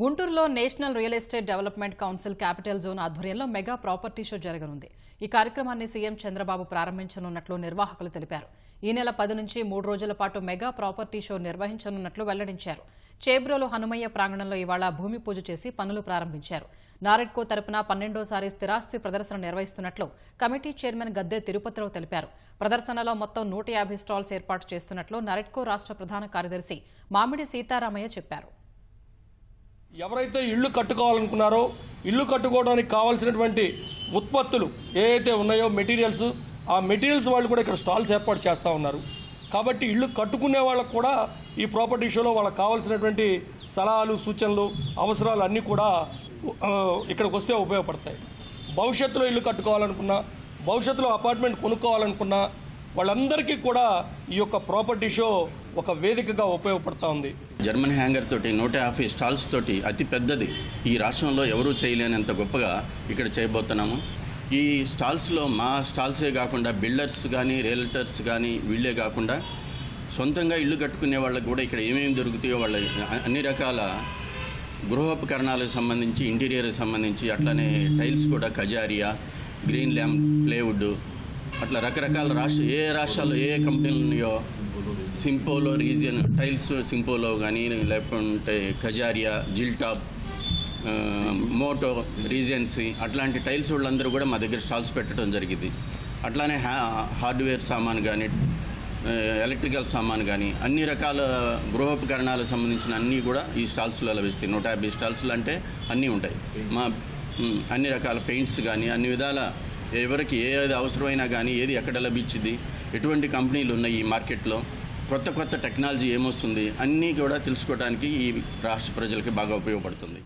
గుంటూరులో national real estate development council capital zone ఆధ్వర్యంలో mega property show జరగనుంది. ఈ కార్యక్రమాన్ని సీఎం చంద్రబాబు ప్రారంభించనున్నట్లు నిర్వాహకులు తెలిపారు. ఈ నెల పది నుంచి మూడు రోజుల పాటు మెగా ప్రాపర్టీ షో నిర్వహించనున్నట్లు వెల్లడించారు. చేబ్రోలు హనుమయ్య ప్రాంగణంలో ఇవాళ భూమి పూజ చేసి పనులు ప్రారంభించారు. నారెడ్కో తరపున పన్నెండోసారి స్థిరాస్తి ప్రదర్శన నిర్వహిస్తున్నట్లు కమిటీ చైర్మన్ గద్దె తిరుపతిరావు తెలిపారు. ప్రదర్శనలో మొత్తం నూట యాభై స్టాల్స్ ఏర్పాటు చేస్తున్నట్లు నారెడ్కో రాష్ట్ర ప్రధాన కార్యదర్శి మామిడి సీతారామయ్య చెప్పారు. ఎవరైతే ఇల్లు కట్టుకోవాలనుకున్నారో ఇల్లు కట్టుకోవడానికి కావాల్సినటువంటి ఉత్పత్తులు ఏవైతే ఉన్నాయో మెటీరియల్స్ ఆ మెటీరియల్స్ వాళ్ళు కూడా ఇక్కడ స్టాల్స్ ఏర్పాటు చేస్తూ ఉన్నారు. కాబట్టి ఇల్లు కట్టుకునే వాళ్ళకు కూడా ఈ ప్రాపర్టీ షోలో వాళ్ళకి కావాల్సినటువంటి సలహాలు సూచనలు అవసరాలు అన్నీ కూడా ఇక్కడికి వస్తే ఉపయోగపడతాయి. భవిష్యత్తులో ఇల్లు కట్టుకోవాలనుకున్నా భవిష్యత్తులో అపార్ట్మెంట్ కొనుక్కోవాలనుకున్నా వాళ్ళందరికీ కూడా ఈ యొక్క ప్రాపర్టీ షో ఒక వేదికగా ఉపయోగపడతా ఉంది. జర్మన్ హ్యాంగర్ తోటి నూట యాభై స్టాల్స్ తోటి అతి పెద్దది. ఈ రాష్ట్రంలో ఎవరూ చేయలేనంత గొప్పగా ఇక్కడ చేయబోతున్నాము. ఈ స్టాల్స్లో మా స్టాల్సే కాకుండా బిల్డర్స్ కానీ రియల్టర్స్ కానీ వీళ్ళే కాకుండా సొంతంగా ఇల్లు కట్టుకునే వాళ్ళకి కూడా ఇక్కడ ఏమేమి దొరుకుతాయో వాళ్ళ అన్ని రకాల గృహోపకరణాలకు సంబంధించి ఇంటీరియర్కి సంబంధించి అట్లనే టైల్స్ కూడా కజారియా గ్రీన్ ల్యాంప్ ప్లేవుడ్ అట్లా రకరకాల రాష్ట్ర ఏ రాష్ట్రాల్లో ఏ కంపెనీలు ఉన్నాయో సింపోలో రీజియన్ టైల్స్ సింపోలో కానీ లేకుంటే కజారియా జిల్టాప్ మోటో రీజెన్సీ అట్లాంటి టైల్స్ వాళ్ళందరూ కూడా మా దగ్గర స్టాల్స్ పెట్టడం జరిగింది. అట్లానే హ్యా హార్డ్వేర్ సామాన్ కానీ ఎలక్ట్రికల్ సామాన్ కానీ అన్ని రకాల గృహోపకరణాలకు సంబంధించిన అన్నీ కూడా ఈ స్టాల్స్లో లభిస్తాయి. నూట యాభై స్టాల్స్లు అంటే అన్నీ ఉంటాయి. మా అన్ని రకాల పెయింట్స్ కానీ అన్ని విధాల ఎవరికి ఏది అవసరమైనా కానీ ఏది ఎక్కడ లభించింది ఎటువంటి కంపెనీలు ఉన్నాయి ఈ మార్కెట్లో కొత్త కొత్త టెక్నాలజీ ఏమొస్తుంది అన్నీ కూడా తెలుసుకోవడానికి ఈ రాష్ట్ర ప్రజలకి బాగా ఉపయోగపడుతుంది.